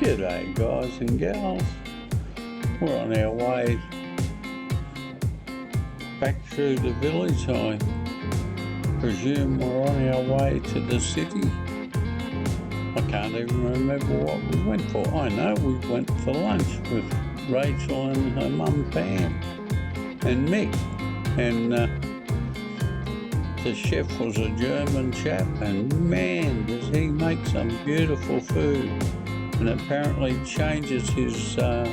G'day, guys and gals. We're on our way back through the village. I presume we're on our way to the city. I can't even remember what we went for. I know we went for lunch with Rachel and her mum Pam and Mick. And uh, the chef was a German chap, and man, does he make some beautiful food! And apparently changes his uh,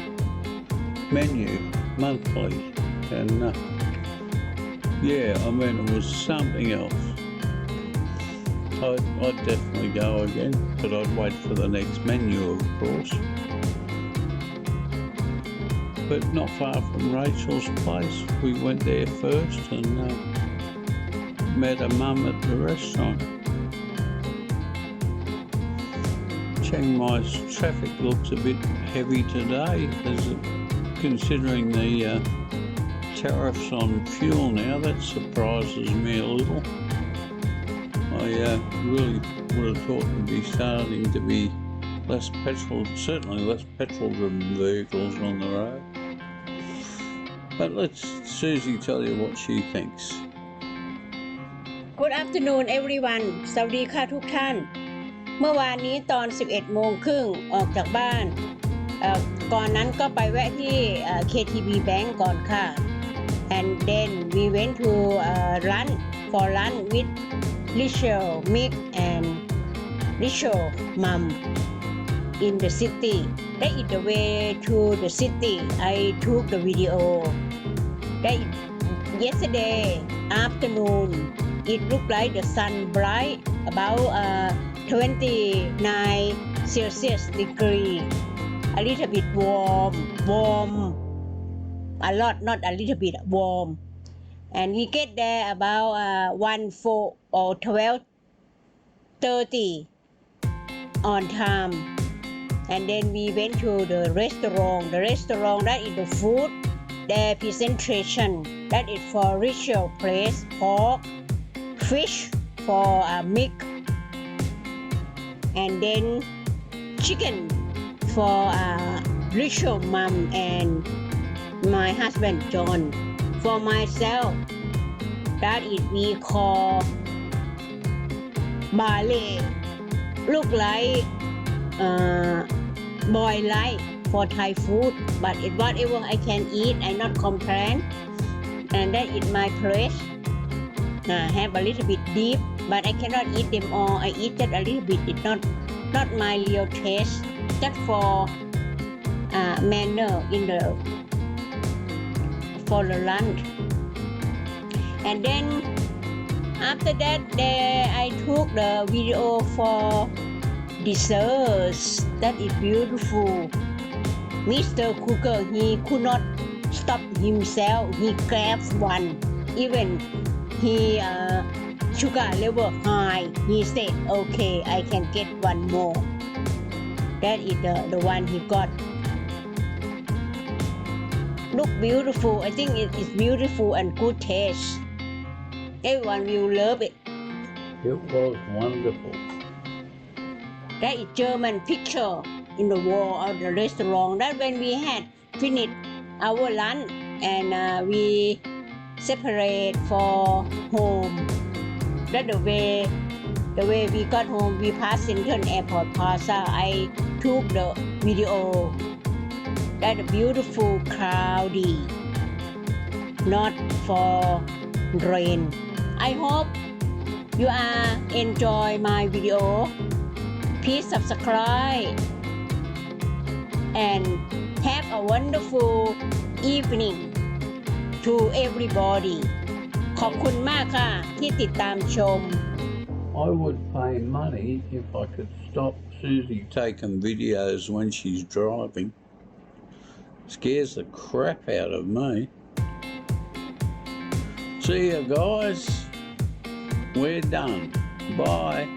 menu monthly. And uh, yeah, I mean, it was something else. I'd, I'd definitely go again, but I'd wait for the next menu, of course. But not far from Rachel's place, we went there first and uh, met a mum at the restaurant. Chiang Mai's traffic looks a bit heavy today, as it, considering the uh, tariffs on fuel now. That surprises me a little. I uh, really would have thought it'd be starting to be less petrol, certainly less petrol-driven vehicles on the road. But let's Susie tell you what she thinks. Good afternoon everyone สวัสดีค่ะทุกท่าน เมื่อวานนี้ตอน 11 โมงครึ่งออกจากบ้าน ก่อนนั้นก็ไปแวะที่ KTB Bank ก่อนค่ะ and then we went to uh, lunch for lunch with Rachel Mick and Rachel mom in the city that is the way to the city I took the video that yesterday afternoon it looked like the sun bright about uh, 29 Celsius degree. A little bit warm warm. A lot not a little bit warm. And we get there about uh, 1 4 or 12 30 on time. And then we went to the restaurant. The restaurant that is the food the presentation that is for ritual place pork fish for uh, meat and then chicken for uh, ritual mom and my husband John for myself. That is we call barley look like uh, boiled light for Thai food but it whatever I can eat I not complain. And that is my place uh, have a little bit deep but I cannot eat them all. I eat just a little bit. It's not not my real taste just for uh, manner in the for the lunch. And then after that there I took the video for desserts. That is beautiful. Mr. Cooker he could not stop himself. He grabbed one even he uh, sugar level high. He said okay I can get one more. That is the, the one he got. Look beautiful. I think it is beautiful and good taste. Everyone will love it. It was wonderful. that is German picture in the wall of the restaurant. That when we had finished our lunch and uh, we separate for home. That the way the way we got home we passed Central Airport Plaza. I took the video. That beautiful cloudy not for rain. I hope you are enjoy my video. Please subscribe and have a wonderful evening to everybody ขอบคุณมากค่ะ ที่ติดตามชม I would pay money if I could stop Susie taking videos when she's driving. Scares the crap out of me. See ya, guys. We're done. Bye.